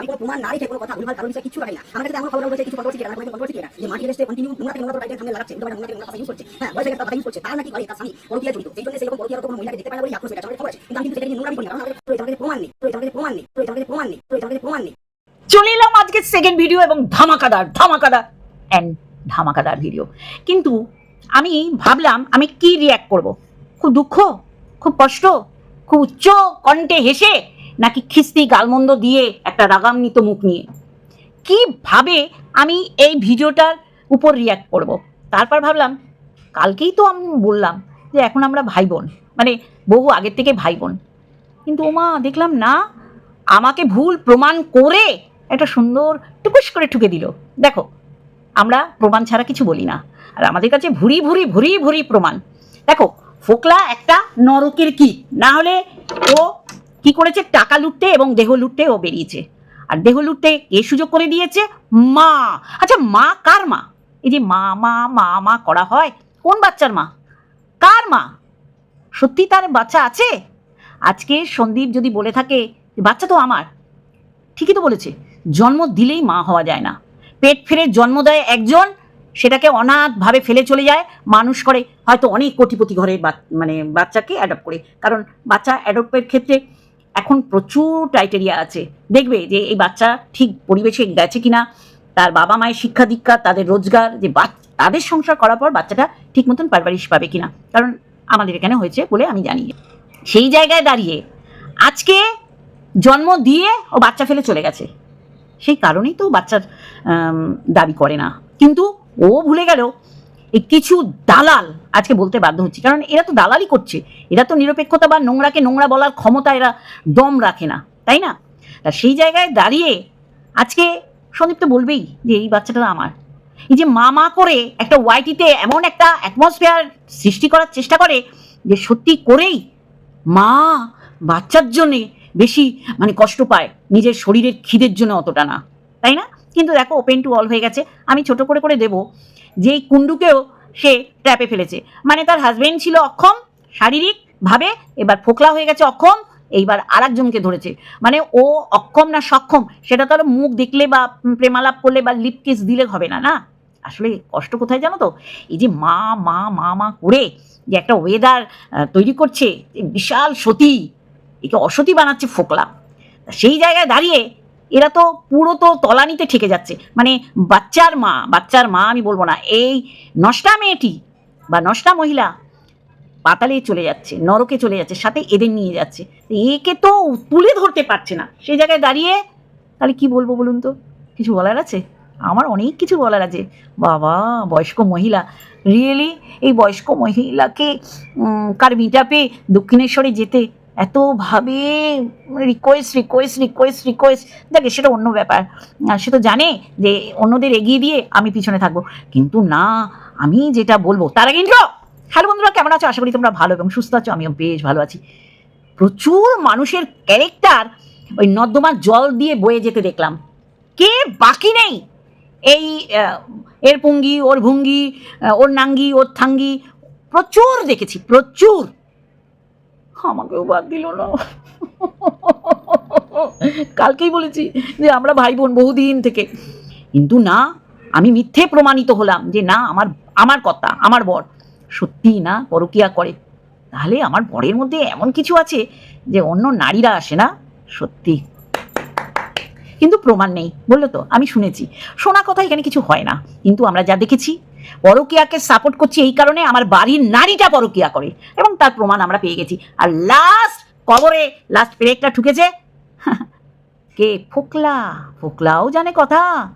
আমি কোনো প্রমাণ না রেখে কোনো কথা ভুলভাল কারণ হিসেবে কিছু রাখি না আমার কাছে এমন খবর রয়েছে কিছু যে মাটি এসে কন্টিনিউ নোংরা থেকে নোংরা নোংরা নোংরা করছে। হ্যাঁ বয়সে কথা ইউজ করছে, তার নাকি করে তার স্বামী পরকিয়া জড়িত। সেই জন্য সেরকম পরকিয়া কোনো মহিলাকে দেখতে না বলে আক্রোশ আমাদের খবর আছে। কিন্তু আমি করি না প্রমাণ নেই আমাদের প্রমাণ নেই আমাদের প্রমাণ নেই আমাদের প্রমাণ নেই। চলে এলাম আজকে সেকেন্ড ভিডিও এবং ধামাকাদার ধামাকাদার অ্যান্ড ধামাকাদার ভিডিও কিন্তু আমি ভাবলাম, আমি কি রিয়াক্ট করব? খুব দুঃখ, খুব কষ্ট, খুব উচ্চ কণ্ঠে হেসে নাকি খিস্তি গালমন্দ দিয়ে একটা রাগান্বিত মুখ নিয়ে? কীভাবে আমি এই ভিডিওটার উপর রিয়াক্ট করব? তারপর ভাবলাম, কালকেই তো আমি বললাম যে এখন আমরা ভাই বোন মানে বহু আগের থেকে ভাই বোন কিন্তু ওমা, দেখলাম না, আমাকে ভুল প্রমাণ করে একটা সুন্দর টুকুস করে ঠুকে দিল। দেখো, আমরা প্রমাণ ছাড়া কিছু বলি না। আর আমাদের কাছে ভুরি ভুরি ভুরি ভুরি প্রমাণ। দেখো, ফোকলা একটা নরকের কি না হলে ও কি করেছে? টাকা লুটতে এবং দেহ লুটতে ও বেরিয়েছে। আর দেহ লুটতে কে সুযোগ করে দিয়েছে? মা। আচ্ছা মা কার মা? এই যে মা মা মা মা করা হয়, কোন বাচ্চার মা? কার মা? সত্যি তার বাচ্চা আছে? আজকে সন্দীপ যদি বলে থাকে, বাচ্চা তো আমার। ঠিকই তো বলেছে, জন্ম দিলেই মা হওয়া যায় না। পেট ফেরে জন্ম দেয় একজন, সেটাকে অনাথভাবে ফেলে চলে যায়, মানুষ করে। হয়তো অনেক কোটিপতি ঘরের মানে বাচ্চাকে অ্যাডপ্ট করে। কারণ বাচ্চা অ্যাডপ্টের ক্ষেত্রে এখন প্রচুর ক্রাইটেরিয়া আছে। দেখবে যে এই বাচ্চা ঠিক পরিবেশে গেছে কিনা, তার বাবা মায়ের শিক্ষা দীক্ষা, তাদের রোজগার, যে তাদের সংসার করার পর বাচ্চাটা ঠিক মতন পারভারিশ পাবে কিনা। কারণ আমাদের এখানে হয়েছে বলে আমি জানি। সেই জায়গায় দাঁড়িয়ে আজকে জন্ম দিয়ে ও বাচ্চা ফেলে চলে গেছে। সেই কারণেই তো বাচ্চার দাবি করে না। কিন্তু ও ভুলে গেল, এই কিছু দালাল আজকে বলতে বাধ্য হচ্ছে। কারণ এরা তো দালালি করছে। এরা তো নিরপেক্ষতা বা নোংরাকে নোংরা বলার ক্ষমতা এরা দম রাখে না। তাই না? তা সেই জায়গায় দাঁড়িয়ে আজকে সন্দীপ তো বলবেই যে এই বাচ্চাটা আমার। এই যে মা মা করে একটা ওয়াইটিতে এমন একটা অ্যাটমসফিয়ার সৃষ্টি করার চেষ্টা করে যে সত্যি করেই মা বাচ্চার জন্যে বেশি মানে কষ্ট পায়। নিজের শরীরের খিদের জন্য অতটা না। তাই না? কিন্তু দেখো ওপেন টু অল হয়ে গেছে। আমি ছোট করে করে দেব যে এই কুণ্ডুকেও সে ট্র্যাপে ফেলেছে। মানে তার হাজবেন্ড ছিল অক্ষম শারীরিকভাবে এবার ফোকলা হয়ে গেছে অক্ষম, এইবার আর একজনকে ধরেছে। মানে ও অক্ষম না সক্ষম, সেটা তো মুখ দেখলে বা প্রেমালাপ করলে বা লিপ কিস দিলে হবে না না? আসলে কষ্ট কোথায় জানো তো? এই যে মা মা মা মা করে যে একটা ওয়েদার তৈরি করছে বিশাল সতী, একে অসতী বানাচ্ছে ফোকলা। সেই জায়গায় দাঁড়িয়ে এরা তো পুরো তো তলানিতে ঠেকে যাচ্ছে। মানে বাচ্চার মা বাচ্চার মা আমি বলব না, এই নষ্টা মেয়েটি বা নষ্টা মহিলা পাতালে চলে যাচ্ছে, নরকে চলে যাচ্ছে, সাথে এদের নিয়ে যাচ্ছে। একে তো তুলে ধরতে পারছে না। সেই জায়গায় দাঁড়িয়ে তাহলে কি বলব বলুন তো? কিছু বলার আছে? আমার অনেক কিছু বলার আছে। বাবা, বয়স্ক মহিলা রিয়েলি এই বয়স্ক মহিলাকে কার মিটাপে দক্ষিণেশ্বরে যেতে এতভাবে রিকোয়েস্ট রিকোয়েস্ট রিকোয়েস্ট রিকোয়েস্ট দেখে, সেটা অন্য ব্যাপার। সে তো জানে যে অন্যদের এগিয়ে দিয়ে আমি পিছনে থাকব। কিন্তু না, আমি যেটা বলব, তার আগে ইন্দ্র হ্যালো বন্ধুরা, কেমন আছো? আশা করি তোমরা ভালো এবং সুস্থ আছো, আমিও বেশ ভালো আছি। প্রচুর মানুষের ক্যারেক্টার ওই নর্দমার জল দিয়ে বয়ে যেতে দেখলাম। কে বাকি নেই? এই এর পুঙ্গি ওর ভুঙ্গি ওর নাঙ্গি, ওর থাঙ্গি, প্রচুর দেখেছি, প্রচুর। আমাকেও বাদ দিল না। কালকেই বলেছি যে আমরা ভাই বোন বহুদিন থেকে। কিন্তু না, আমি মিথ্যে প্রমাণিত হলাম যে না, আমার আমার কথা আমার বর সত্যি না পরকিয়া করে। তাহলে আমার বরের মধ্যে এমন কিছু আছে যে অন্য নারীরা আসে না? সত্যি। কিন্তু প্রমাণ নেই, বলল তো, আমি শুনেছি। শোনা কথা এখানে কিছু হয় না। কিন্তু আমরা যা দেখেছি পরকিয়াকে সাপোর্ট করছি এই কারণে আমার বাড়ির নারীটা পরকিয়া করে এবং তার প্রমাণ আমরা পেয়ে গেছি। আর লাস্ট কবরে লাস্ট পেরেকটা ঠুকেছে। কে? ফোকলা। ফোকলাও জানে কথা।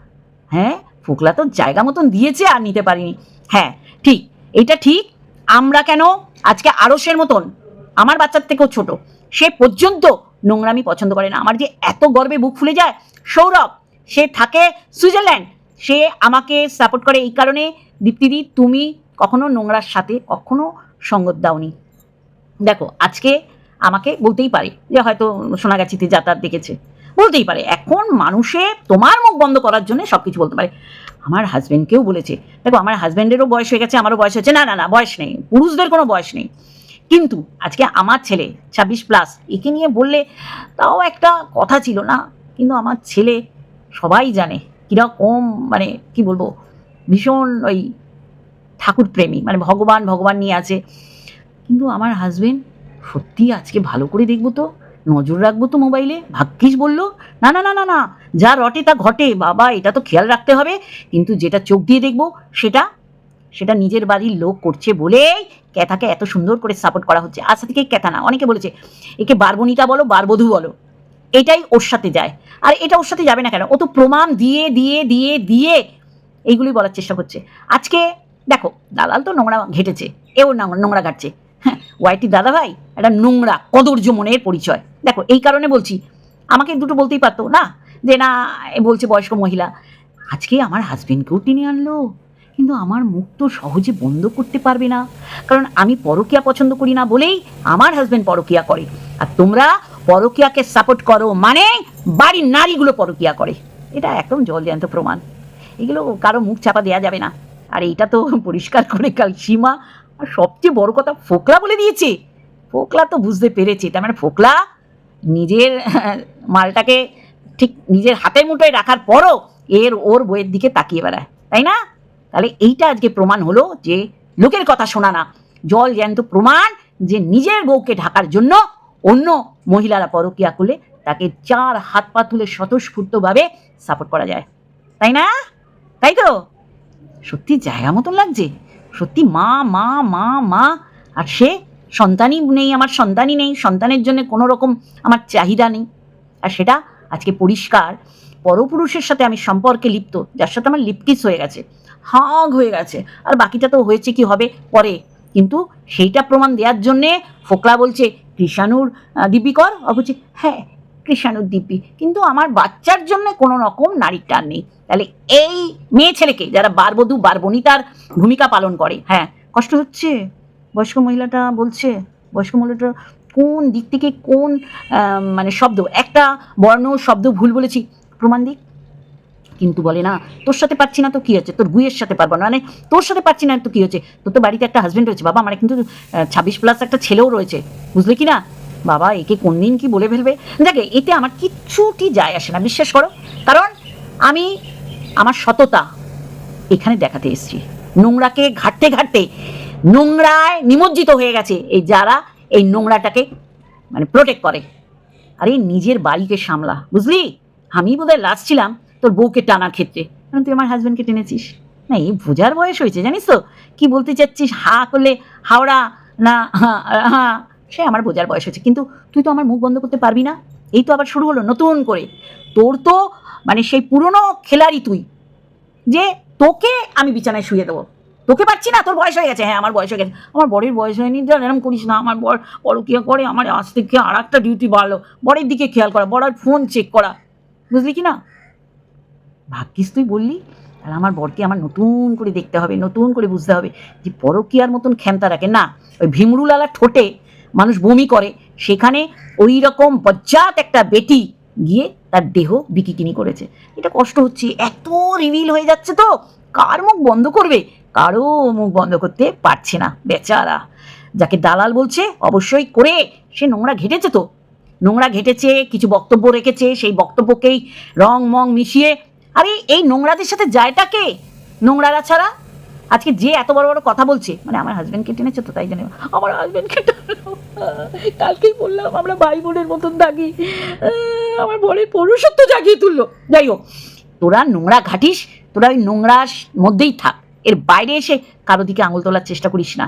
হ্যাঁ? ফোকলা তো জায়গা মতন দিয়েছে আর নিতে পারিনি। হ্যাঁ ঠিক। এটা ঠিক। আমরা কেন? আজকে আড়সের মতন। আমার বাচ্চার থেকেও ছোট। সে পর্যন্ত নোংরামি পছন্দ করে না। আমার যে এত গর্বে বুক ফুলে যায়, সৌরভ, সে থাকে সুইজারল্যান্ড। সে আমাকে সাপোর্ট করে এই কারণে, দীপ্তিদি, তুমি কখনো নোংরার সাথে কখনো সঙ্গত দাওনি। দেখো, আজকে আমাকে বলতেই পারে যে হয়তো সোনাগাছিতে যাতায়াত দেখেছে। বলতেই পারে, এখন মানুষে তোমার মুখ বন্ধ করার জন্য সব কিছু বলতে পারে। আমার হাজব্যান্ডকেও বলেছে, দেখো, আমার হাজব্যান্ডেরও বয়স হয়ে গেছে, আমারও বয়স হয়েছে, না না না, বয়স নেই, পুরুষদের কোনো বয়স নেই। কিন্তু আজকে আমার ছেলে, ছাব্বিশ প্লাস একে নিয়ে বললে তাও একটা কথা ছিল না, কিন্তু আমার ছেলে সবাই জানে। কীরকম মানে কি বলব, ভীষণ ওই ঠাকুর প্রেমী মানে ভগবান ভগবান নিয়ে আছে। কিন্তু আমার হাজবেন্ড সত্যি আজকে ভালো করে দেখব তো, নজর রাখব তো মোবাইলে ভাগ্যিস বলল, না না না না না, যা রটে তা ঘটে, বাবা, এটা তো খেয়াল রাখতে হবে। কিন্তু যেটা চোখ দিয়ে দেখব, সেটা সেটা নিজের বাড়ির লোক করছে বলেই ক্যাথাকে এত সুন্দর করে সাপোর্ট করা হচ্ছে। আজ থেকে ক্যাথা না, অনেকে বলেছে, একে বারবনিতা বলো, বারবধূ বলো। এটাই ওর সাথে যায়। আর এটা ওর সাথে যাবে না কেন? ও তো প্রমাণ দিয়ে দিয়ে দিয়ে দিয়ে এইগুলি বলার চেষ্টা করছে। আজকে দেখো, দালাল তো নোংরা ঘেটেছে, এও নোংরা- ঘাটছে হ্যাঁ ওয়াইটি দাদা ভাই একটা নোংরা, কদর্য মনের পরিচয়। দেখো, এই কারণে বলছি, আমাকে দুটো বলতেই পারতো, না? যে না বলছে বয়স্ক মহিলা। আজকে আমার হাজবেন্ডকেও টেনে আনলো, কিন্তু আমার মুখ তো সহজে বন্ধ করতে পারবে না। কারণ আমি পরকিয়া পছন্দ করি না বলেই আমার হাজবেন্ড পরকিয়া করে। আর তোমরা পরকিয়াকে সাপোর্ট করো মানে বাড়ির নারীগুলো পরকিয়া করে। এটা একদম জলজ্যান্ত প্রমাণ। এগুলো কারও মুখ চাপা দেওয়া যাবে না। আর এইটা তো পরিষ্কার করে কাল সীমা আর সবচেয়ে বড় কথা ফোকলা বলে দিয়েছে। ফোকলা তো বুঝতে পেরেছে। তার মানে ফোকলা নিজের মালটাকে ঠিক নিজের হাতের মুঠোয় রাখার পরও এর, ওর বইয়ের দিকে তাকিয়ে বেড়ায়। তাই না? তাহলে এইটা আজকে প্রমাণ হলো যে লোকের কথা শোনা না। জল জ্যান্ত প্রমাণ যে নিজের বউকে ঢাকার জন্য অন্য মহিলারা পরকিয়া করলে তাকে চার হাত পা তুলে স্বতঃস্ফূর্তভাবে সাপোর্ট করা যায়। তাই না? তাই তো? সত্যি জায়গা মতন লাগছে। সত্যি মা মা মা মা। আর সে সন্তানই নেই, আমার সন্তানই নেই, সন্তানের জন্য কোনো রকম আমার চাহিদা নেই। আর সেটা আজকে পরিষ্কার। পরপুরুষের সাথে আমি সম্পর্কে লিপ্ত, যার সাথে আমার লিপকিস হয়ে গেছে হাগ হয়ে গেছে। আর বাকিটা তো হয়েছে কি হবে পরে। কিন্তু সেইটা প্রমাণ দেওয়ার জন্যে ফোকলা বলছে কৃষাণুর আহ, দিব্যি কর ও বলছে হ্যাঁ কৃষাণুর দিব্যি কিন্তু আমার বাচ্চার জন্য কোনো রকম নারীর টান নেই। তাহলে এই মেয়ে ছেলেকে যারা বারবধূ বারবনিতার ভূমিকা পালন করে হ্যাঁ কষ্ট হচ্ছে? বয়স্ক মহিলাটা বলছে বয়স্ক মহিলাটা কোন দিক থেকে কোন মানে শব্দ? একটা বর্ণ শব্দ ভুল বলেছি। প্রমাণ দিক। কিন্তু বলে, না, তোর সাথে পারছি না তো কি হচ্ছে? তোর গুইয়ের সাথে পারব না। মানে তোর সাথে পারছি না তো কি হচ্ছে? তোর তো বাড়িতে একটা হাজবেন্ড রয়েছে। বাবা আমার কিন্তু ছাব্বিশ প্লাস একটা ছেলেও রয়েছে। বুঝলে কি না? বাবা, একে কোন দিন কি বলে ফেলবে? দেখে, এতে আমার কিচ্ছুটি যায় আসে না, বিশ্বাস করো। কারণ, আমি আমার সততা এখানে দেখাতে এসেছি। নোংরাকে ঘাটতে ঘাটতে, নোংরায় নিমজ্জিত হয়ে গেছে এই যারা এই নোংরাটাকে মানে প্রোটেক্ট করে। আরে, নিজের বাড়িকে সামলা। বুঝলি? আমি বোধহয় লাস্ট ছিলাম। তোর বউকে টানার ক্ষেত্রে। কারণ তুই আমার হাজব্যান্ডকে টেনেছিস। না, এই বোঝার বয়স হয়েছে, জানিস তো? কি বলতে চাচ্ছিস? হা করলে হাওড়া, না হ্যাঁ সে আমার বোঝার বয়স হয়েছে। কিন্তু তুই তো আমার মুখ বন্ধ করতে পারবি না। এই তো আবার শুরু হলো নতুন করে। তোর তো মানে সেই পুরনো খেলারই তুই। যে তোকে আমি বিছানায় শুয়ে দেবো। তোকে পাচ্ছি না, তোর বয়স হয়ে গেছে। হ্যাঁ আমার বয়স হয়ে গেছে। আমার বরের বয়স হয়নি এরম করিস না। আমার বর পরকিয়া করে? আমার আজ থেকে আর একটা ডিউটি বাড়লো বরের দিকে খেয়াল করা বড়ার ফোন চেক করা। বুঝলি কি না? ভাগ্যিস তুই বললি? তাহলে আমার বরকে আমার নতুন করে দেখতে হবে, নতুন করে বুঝতে হবে যে পরকিয়ার মতন ক্ষমতা রাখে। না, ওই ভীমরুলালা ঠোঁটে মানুষ বমি করে, সেখানে ওই রকম বজ্জাত একটা বেটি গিয়ে তার দেহ বিকিকিনি করেছে। এটা কষ্ট হচ্ছে, এত রিভিল হয়ে যাচ্ছে তো, কার মুখ বন্ধ করবে? কারও মুখ বন্ধ করতে পারছে না, বেচারা। যাকে দালাল বলছে, অবশ্যই করে, সে নোংরা ঘেটেছে তো। নোংরা ঘেটেছে, কিছু বক্তব্য রেখেছে, সেই বক্তব্যকেই রং মং মিশিয়ে আরে, এই নোংরাদের সাথে যায়টা কে? নোংরারা ছাড়া? আজকে যে এত বড় বড় কথা বলছে মানে আমার হাজব্যান্ডকে টেনেছে তো, তাই জন্য। আমার হাজব্যান্ডকে কালকেই বললাম, আমরা ভাই বোনের মতন থাকি আমার বরের পৌরুষত্ব জাগিয়ে তুললো। যাই হোক, তোরা নোংরা ঘাটিস, তোরা ওই নোংরার মধ্যেই থাক। এর বাইরে এসে কারও দিকে আঙুল তোলার চেষ্টা করিস না।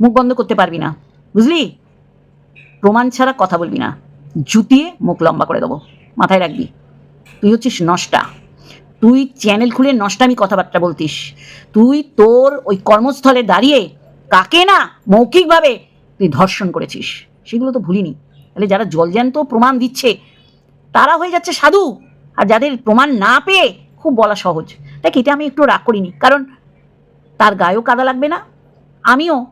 মুখ বন্ধ করতে পারবি না। বুঝলি? প্রমাণ ছাড়া কথা বলবি না। জুতিয়ে মুখ লম্বা করে দেবো। মাথায় রাখবি। তুই হচ্ছিস নষ্টা। তুই চ্যানেল খুলে নষ্টামি কথাবার্তা বলতিস। তুই তোর ওই কর্মস্থলে দাঁড়িয়ে কাকে না মৌখিকভাবে তুই ধর্ষণ করেছিস? সেগুলো তো ভুলিনি। তাহলে যারা জলজ্যান্ত প্রমাণ দিচ্ছে, তারা হয়ে যাচ্ছে সাধু। আর যাদের প্রমাণ না পেয়ে খুব বলা সহজ। দেখ, এটা আমি একটু রাগ করিনি। কারণ তার গায়েও কাদা লাগবে না, আমিও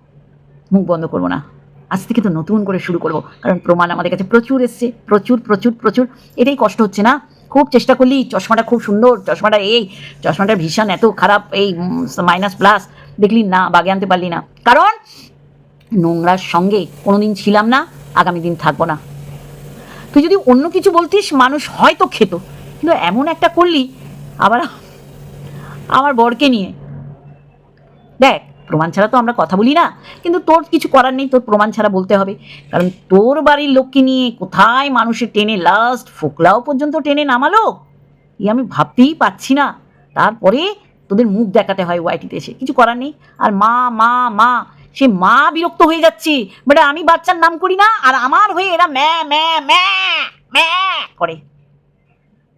মুখ বন্ধ করব না। আজ থেকে তো নতুন করে শুরু করব। কারণ প্রমাণ আমাদের কাছে প্রচুর এসছে। প্রচুর প্রচুর প্রচুর। এটাই কষ্ট হচ্ছে না? খুব চেষ্টা করলি, চশমাটা খুব সুন্দর, চশমাটা এই, চশমাটা ভীষণ এত খারাপ, এই মাইনাস প্লাস দেখলি না, বাগে আনতে পারলি না। কারণ নোংরার সঙ্গে কোনোদিন ছিলাম না, আগামী দিন থাকব না। তুই যদি অন্য কিছু বলতিস, মানুষ হয়তো খেত। কিন্তু এমন একটা করলি, আবার আমার বরকে নিয়ে। দেখ প্রমাণ ছাড়া তো আমরা কথা বলি না। কিন্তু তোর কিছু করার নেই, তোর প্রমাণ ছাড়া বলতে হবে। কারণ তোর বাড়ির লোককে নিয়ে কোথায় মানুষের টেনে লাস্ট ফোকলাও পর্যন্ত টেনে নামালো? এই আমি ভাবতেই পাচ্ছি না। তারপরে তোদের মুখ দেখাতে হয় ওয়াইটিতে এসে। কিছু করার নেই। আর মা মা মা, সে মা বিরক্ত হয়ে যাচ্ছে। বেটা আমি বাচ্চার নাম করি না, আর আমার হয়ে এরা ম্যা ম্যা ম্যা ম্যা করে।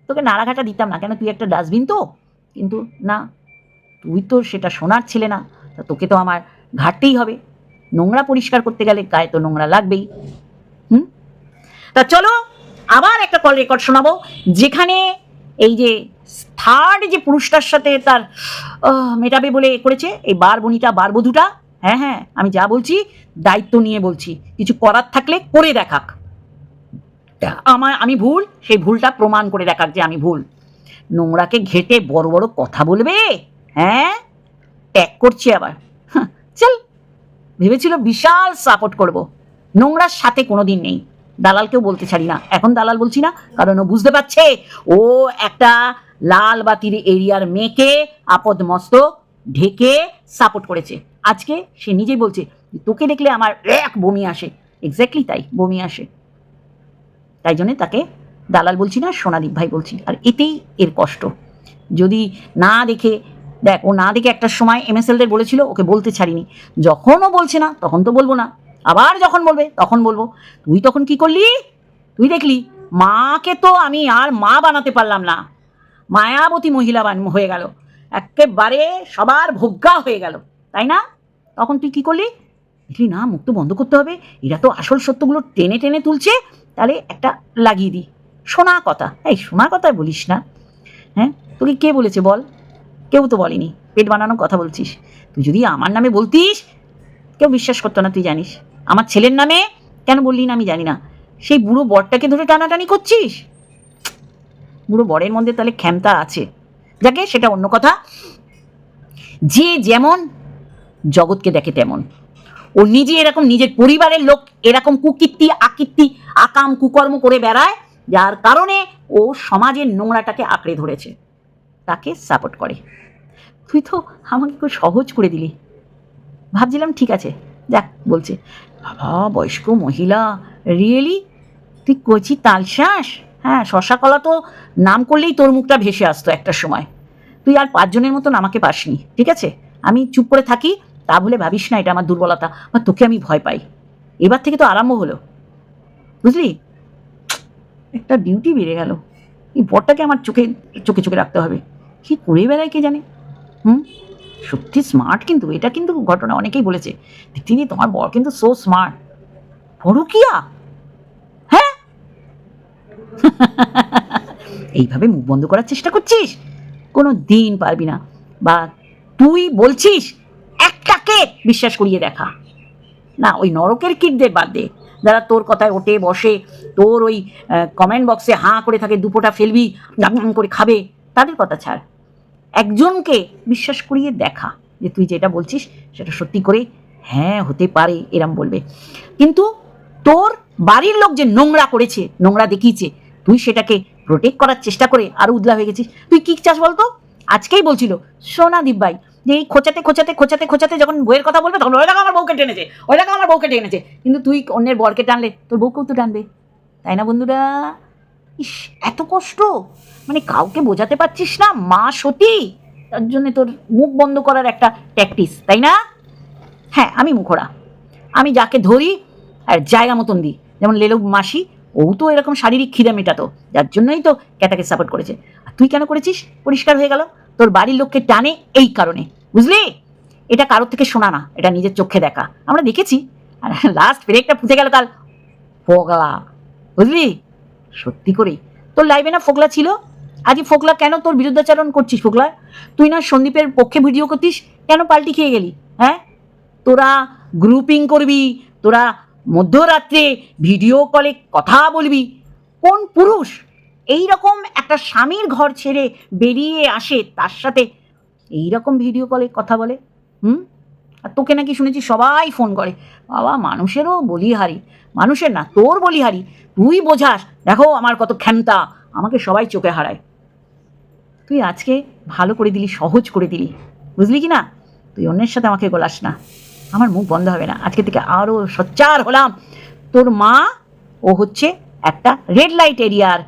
তোকে নাড়াঘাটা দিতাম না। কেন? তুই একটা ডাস্টবিন তো। কিন্তু না, তুই তো সেটা শোনার ছেলে না। তা তোকে তো আমার ঘাটতেই হবে। নোংরা পরিষ্কার করতে গেলে গায়ে তো নোংরা লাগবেই। হুম? তা চলো, আবার একটা কল রেকর্ড শোনাবো, যেখানে এই যে থার্ড যে পুরুষটার সাথে তার মেটাবে বলে করেছে, এই বার বনিটা বার বধূটা হ্যাঁ হ্যাঁ আমি যা বলছি, দায়িত্ব নিয়ে বলছি। কিছু করার থাকলে করে দেখাক। আমার, আমি ভুল, সেই ভুলটা প্রমাণ করে দেখাক যে আমি ভুল। নোংরাকে ঘেটে বড় বড় কথা বলবে হ্যাঁ? ট্যাগ করছে আবার। চল। ভেবেছিল বিশাল সাপোর্ট করব। নোংরার সাথে কোনো দিন নেই। দালালকেও বলতে ছাড়ি না। এখন দালাল বলছি না, কারণ ও বুঝতে পারছে। ও একটা লাল বাতির এরিয়ার মেয়েকে আপদ মস্তক ঢেকে সাপোর্ট করেছে। আজকে সে নিজেই বলছে, তোকে দেখলে আমার এক বমি আসে। এক্স্যাক্টলি তাই, বমি আসে। তাই জন্যে তাকে দালাল বলছি না, সোনাদীপ ভাই বলছি। আর এতেই এর কষ্ট। যদি না দেখে দেখ, ও না দেখে একটা সময় এমএসএলদের বলেছিল, ওকে বলতে ছাড়িনি। যখন ও বলছে না, তখন তো বলব না। আবার যখন বলবে, তখন বলব। তুই তখন কি করলি? তুই দেখলি, মাকে তো আমি আর মা বানাতে পারলাম না। মায়াবতী মহিলা হয়ে গেল। একেবারে সবার ভোগ্যা হয়ে গেল। তাই না? তখন তুই কি করলি? দেখলি, না, মুখ তো বন্ধ করতে হবে। এরা তো আসল সত্যগুলো টেনে টেনে তুলছে। তাহলে একটা লাগিয়ে দিই শোনা কথা। এই শোনা কথা বলিস না। হ্যাঁ? তোকে কে বলেছে বল? কেউ তো বলেনি, পেট বানানোর কথা বলছিস। তুই যদি আমার নামে বলতিস, কেউ বিশ্বাস করতো না, তুই জানিস। আমার ছেলের নামে কেন বললি না আমি জানি না। সেই বুড়ো বরটাকে ধরে টানাটানি করছিস? বুড়ো বরের মধ্যে তাহলে ক্ষমতা আছে। যাকে সেটা অন্য কথা। যে যেমন জগৎকে দেখে তেমন। ও নিজে এরকম নিজের পরিবারের লোক, এরকম কুকীর্তি, আকীর্তি, আকাম, কুকর্ম করে বেড়ায়, যার কারণে ও সমাজের নোংরাটাকে আঁকড়ে ধরেছে। তাকে সাপোর্ট করে। তুই তো আমাকে খুব সহজ করে দিলি। ভাবছিলাম ঠিক আছে, যাক বলছে। বাবা, বয়স্ক মহিলা রিয়েলি তুই কচি তালশ্বাস হ্যাঁ শশা কলা তো নাম করলেই তোর মুখটা ভেসে আসতো একটা সময়। তুই আর পাঁচজনের মতন আমাকে পাসনি, ঠিক আছে? আমি চুপ করে থাকি, তা বলে ভাবিস না এটা আমার দুর্বলতা, বা তোকে আমি ভয় পাই। এবার থেকে তো আরম্ভ হলো। বুঝলি? একটা ডিউটি বেড়ে গেল। এই বরটাকে আমার চোখে চোখে চোখে রাখতে হবে। কি করে বেড়ায় কে জানে? হুম? সত্যি স্মার্ট কিন্তু, এটা কিন্তু ঘটনা, অনেকেই বলেছে। তিনি, তোমার বর কিন্তু সো স্মার্ট পরকিয়া হ্যাঁ? এইভাবে মুখ বন্ধ করার চেষ্টা করছিস? কোনো দিন পারবি না। বা তুই বলছিস, একটাকে বিশ্বাস করিয়ে দেখা। না, ওই নরকের কীটদের বাদ দে। যারা তোর কথায় ওঠে, বসে, তোর ওই কমেন্ট বক্সে হাঁ করে থাকে, দুপোটা ফেলবি করে খাবে। তাদের কথা ছাড়। একজনকে বিশ্বাস করিয়ে দেখা যে তুই যেটা বলছিস সেটা সত্যি করে হ্যাঁ হতে পারে, এরম বলবে। কিন্তু তোর বাড়ির লোক যে নোংরা করেছে, নোংরা দেখিয়েছে, তুই সেটাকে প্রোটেক্ট করার চেষ্টা করে আরও উদলা হয়ে গেছিস। তুই কি চাস বলতো? আজকেই বলছিল, সোনা ভাই, যে এই খোঁচাতে খোঁচাতে খোঁচাতে খোঁচাতে যখন বইয়ের কথা বলবে তখন ওই আমার বউকে টেনেছে, ওই আমার বউকে টেনেছে। কিন্তু তুই অন্যের বরকে টানলে, তোর বউকেও তো টানবে, তাই না বন্ধুরা? ইস, এত কষ্ট? মানে কাউকে বোঝাতে পারছিস না? মা, সতী? তার জন্য তোর মুখ বন্ধ করার একটা প্র্যাকটিস তাই না? হ্যাঁ আমি মুখরা আমি যাকে ধরি আর জায়গা মতন দিই। যেমন লেলু মাসি, ও তো এরকম শারীরিক খিদে মেটাতো, যার জন্যই তো ক্যাটাকে সাপোর্ট করেছে। আর তুই কেন করেছিস? পরিষ্কার হয়ে গেল। তোর বাড়ির লোককে টানে এই কারণে। বুঝলি? এটা কারোর থেকে শোনা না, এটা নিজের চোখে দেখা। আমরা দেখেছি। আর লাস্ট ব্রেকটা ফুটে গেল কাল। ফোগলা। বুঝলি? সত্যি করেই তোর লাইভে না ফোকলা ছিল? আজই ফোকলা কেন তোর বিরুদ্ধাচারণ করছিস ফোকলা? তুই না সন্দীপের পক্ষে ভিডিও করতিস, কেন পাল্টি খেয়ে গেলি? হ্যাঁ? তোরা গ্রুপিং করবি, তোরা মধ্যরাত্রে ভিডিও কলে কথা বলবি। কোন পুরুষ এই রকম একটা স্বামীর ঘর ছেড়ে বেরিয়ে আসে তার সাথে এই রকম ভিডিও কলে কথা বলে? হুম? আর তোকে নাকি শুনেছি সবাই ফোন করে। বাবা, মানুষেরও বলিহারি। মানুষের না, তোর বলিহারি। তুই বোঝাস। দেখো আমার কত ক্ষমতা। আমাকে সবাই চোখে হারায়। তুই আজকে ভালো করে দিলি, সহজ করে দিলি। বুঝলি কি না? তুই অন্যের সাথে আমাকে গোলাস না। আমার মুখ বন্ধ হবে না। আজকে থেকে আরও সোচ্চার হলাম। তোর মা, ও হচ্ছে একটা রেড লাইট এরিয়ার।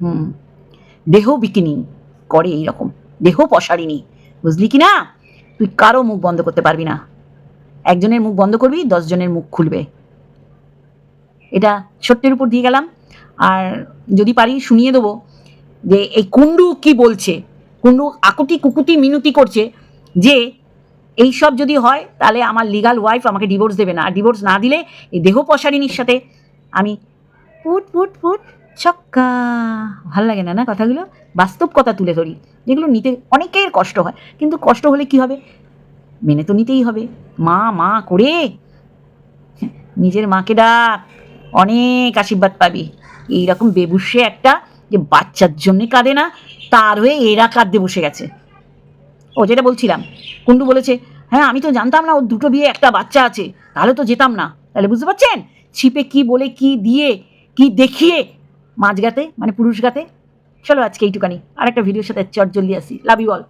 হুম। দেহ বিকিনি। করে এই রকম দেহ পশারিনি বুঝলি কি না? তুই কারও মুখ বন্ধ করতে পারবি না। একজনের মুখ বন্ধ করবি, দশজনের মুখ খুলবে। এটা সত্যের উপর দিয়ে গেলাম। আর যদি পারি শুনিয়ে দেবো যে এই কুণ্ডু কি বলছে? কুণ্ডু আকুতি কুকুতি মিনতি করছে যে এই সব যদি হয়, তাহলে আমার লিগাল ওয়াইফ আমাকে ডিভোর্স দেবে না। আর ডিভোর্স না দিলে এই দেহ পশারিনীর সাথে আমি ফুট ফুট পুট ছক্কা। ভালো লাগে না না? কথাগুলো বাস্তব কথা তুলে ধরি। যেগুলো নিতে অনেকের কষ্ট হয়। কিন্তু কষ্ট হলে কি হবে? মেনে তো নিতেই হবে। মা মা করে। নিজের মাকে ডাক। অনেক আশীর্বাদ পাবি। এইরকম বেবুসে একটা যে বাচ্চার জন্যে কাঁদে না, তার হয়ে এরা কাঁদতে বসে গেছে। ও যেটা বলছিলাম কুন্ডু বলেছে হ্যাঁ আমি তো জানতাম না, ওর দুটো বিয়ে, একটা বাচ্চা আছে। তাহলে তো যেতাম না। তাহলে বুঝতে পারছেন? ছিপে কি বলে, কি দিয়ে, কি দেখিয়ে মাঝ গাতে মানে পুরুষ গাতে চলো আজকে এইটুকানি। আর একটা ভিডিওর সাথে চট জলদি আসি। লাভ ইউ অল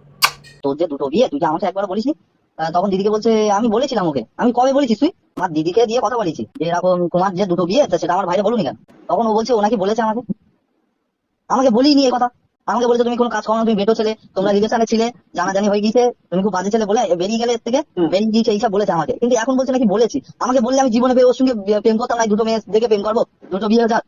তোর যে দুটো বিয়ে তুই যে আমাকে একবার বলিসনি? আহ, তখন দিদিকে বলছে আমি বলেছিলাম ওকে। আমি কবে বলেছিস তুই? আমার দিদিকে দিয়ে কথা বলেছি। যে এরকম তোমার যে দুটো বিয়ে সেটা আমার ভাইরে বলুনি কেন? তখন ও বলছে ও নাকি বলেছে আমাকে? আমাকে বলিনি এই কথা। আমাকে বলেছে তুমি কোনো কাজ করো না তুমি বেটো ছেলে তোমরা রিলেশনে ছিলে জানাজানি হয়ে গিয়েছে তুমি খুব বাজে ছেলে বলে বেরিয়ে গেলে এর থেকে বেরিয়ে গিয়েছে এইসব বলেছে আমাকে। কিন্তু এখন বলছে নাকি বলেছি। আমাকে বললে আমি জীবনে পেয়ে ওর সঙ্গে প্রেম করতাম না দুটো মেয়ে দেখে প্রেম করব? দুটো বিয়ে হয়ে যাক।